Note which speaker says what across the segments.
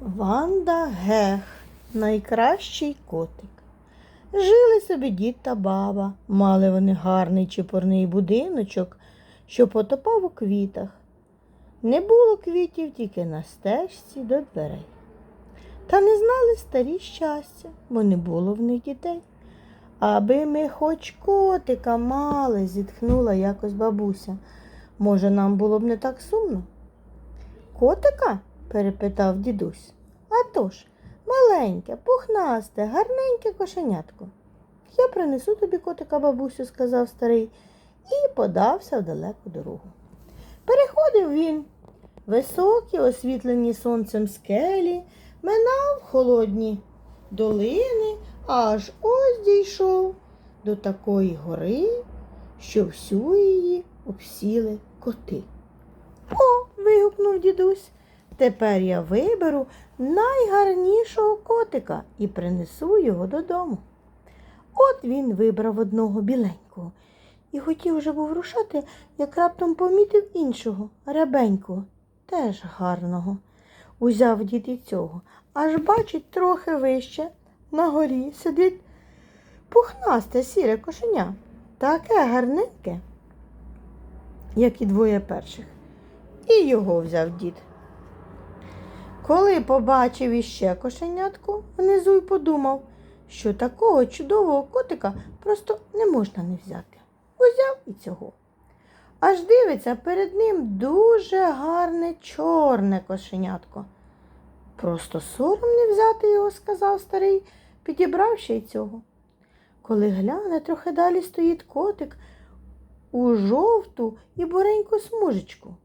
Speaker 1: Ванда Гех, найкращий котик. Жили собі дід та баба, мали вони гарний чепурний будиночок, що потопав у квітах. Не було квітів тільки на стежці до дверей. Та не знали старі щастя, бо не було в них дітей. Аби ми хоч котика мали, зітхнула якось бабуся. Може, нам було б не так сумно? Котика? Перепитав дідусь. «А тож, маленьке, пухнасте, гарненьке кошенятко. Я принесу тобі котика, бабусю, сказав старий, і подався в далеку дорогу. Переходив він високі, освітлені сонцем скелі, минав холодні долини, аж ось дійшов до такої гори, що всю її обсіли коти. О, вигукнув дідусь. Тепер я виберу найгарнішого котика і принесу його додому. От він вибрав одного біленького і хотів вже був рушати, як раптом помітив іншого, рябенького, теж гарного. Узяв дід і цього, аж бачить трохи вище на горі сидить пухнасте сіре кошеня, таке гарненьке, як і двоє перших. І його взяв дід. Коли побачив іще кошенятку внизу й подумав, що такого чудового котика просто не можна не взяти. Узяв і цього. Аж дивиться, перед ним дуже гарне чорне кошенятко. Просто сором не взяти його, сказав старий, підібрав ще й цього. Коли гляне, трохи далі стоїть котик у жовту і буреньку смужечку.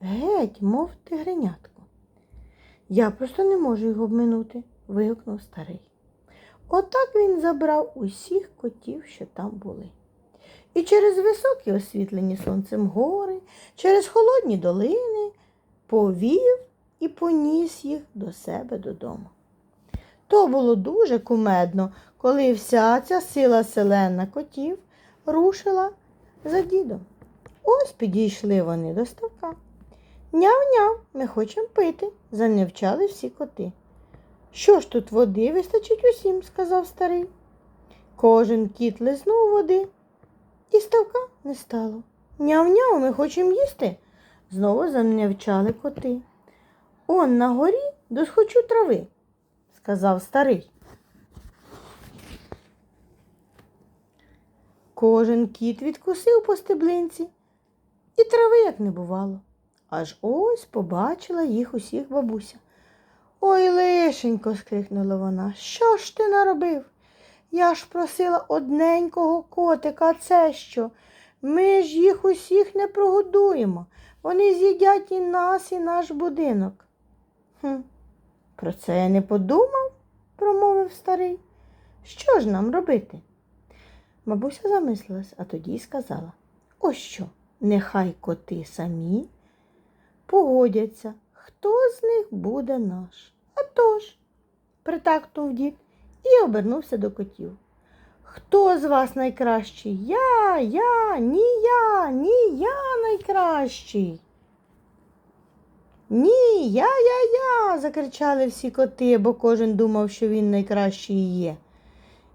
Speaker 1: Геть, мов тигренятко. Я просто не можу його обминути, вигукнув старий. Отак він забрав усіх котів, що там були. І через високі освітлені сонцем гори, через холодні долини повів і поніс їх до себе додому. То було дуже кумедно, коли вся ця сила селена котів рушила за дідом. Ось підійшли вони до ставка. Няв-няв, ми хочемо пити, заневчали всі коти. Що ж тут води вистачить усім, сказав старий. Кожен кіт лизнув води, і ставка не стало. Няв-няв, ми хочемо їсти. Знову заневчали коти. Он на горі досхочу трави, сказав старий. Кожен кіт відкусив по стеблинці, і трави як не бувало. Аж ось побачила їх усіх бабуся. Ой, лишенько, скрикнула вона. Що ж ти наробив? Я ж просила одненького котика, а це що? Ми ж їх усіх не прогодуємо. Вони з'їдять і нас, і наш будинок. Хм, про це я не подумав, промовив старий. Що ж нам робити? Бабуся замислилась, а тоді й сказала ось що, нехай коти самі погодяться, хто з них буде наш. А тож, притакнув дід і обернувся до котів. Хто з вас найкращий? Я, я, ні я, ні я найкращий. Ні, я, я, я. закричали всі коти, бо кожен думав, що він найкращий є.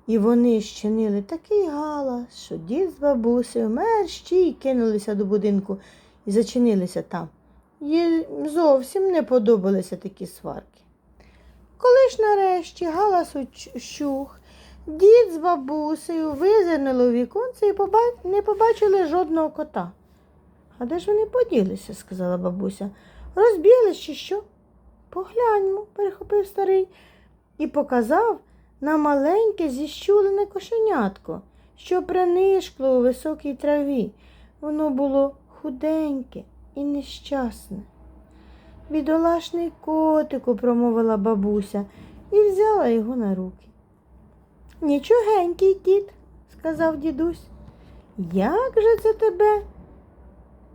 Speaker 1: І вони щинили такий галас, що дід з бабусею мерщі й кинулися до будинку і зачинилися там. Їй зовсім не подобалися такі сварки. Коли ж нарешті галас ущух, дід з бабусею визирнули у віконце і не побачили жодного кота. А де ж вони поділися? сказала бабуся. Розбіглись чи що? Погляньмо, перехопив старий і показав на маленьке зіщулене кошенятко, що принишкло у високій траві. Воно було худеньке і нещасне. Бідолашний котику, промовила бабуся і взяла його на руки. Нічогенький кіт, сказав дідусь. Як же це тебе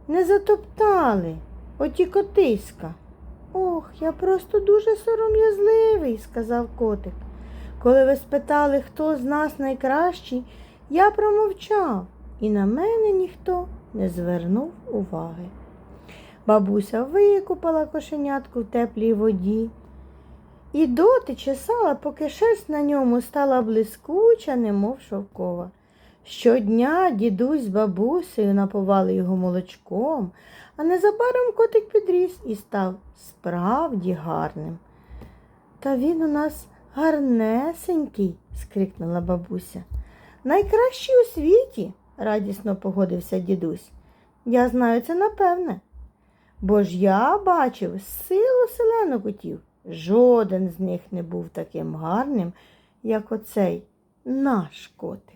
Speaker 1: не затоптали, оті котиська? Ох, я просто дуже сором'язливий, сказав котик. Коли ви спитали, хто з нас найкращий, я промовчав, і на мене ніхто не звернув уваги. Бабуся викупала кошенятку в теплій воді і доти чесала, поки шерсть на ньому стала блискуча, немов шовкова. Щодня дідусь з бабусею напували його молочком, а незабаром котик підріс і став справді гарним. Та він у нас гарнесенький, скрикнула бабуся. Найкращий у світі, радісно погодився дідусь. Я знаю це напевне. Бо ж я бачив силу селену котів. Жоден з них не був таким гарним, як оцей наш котик.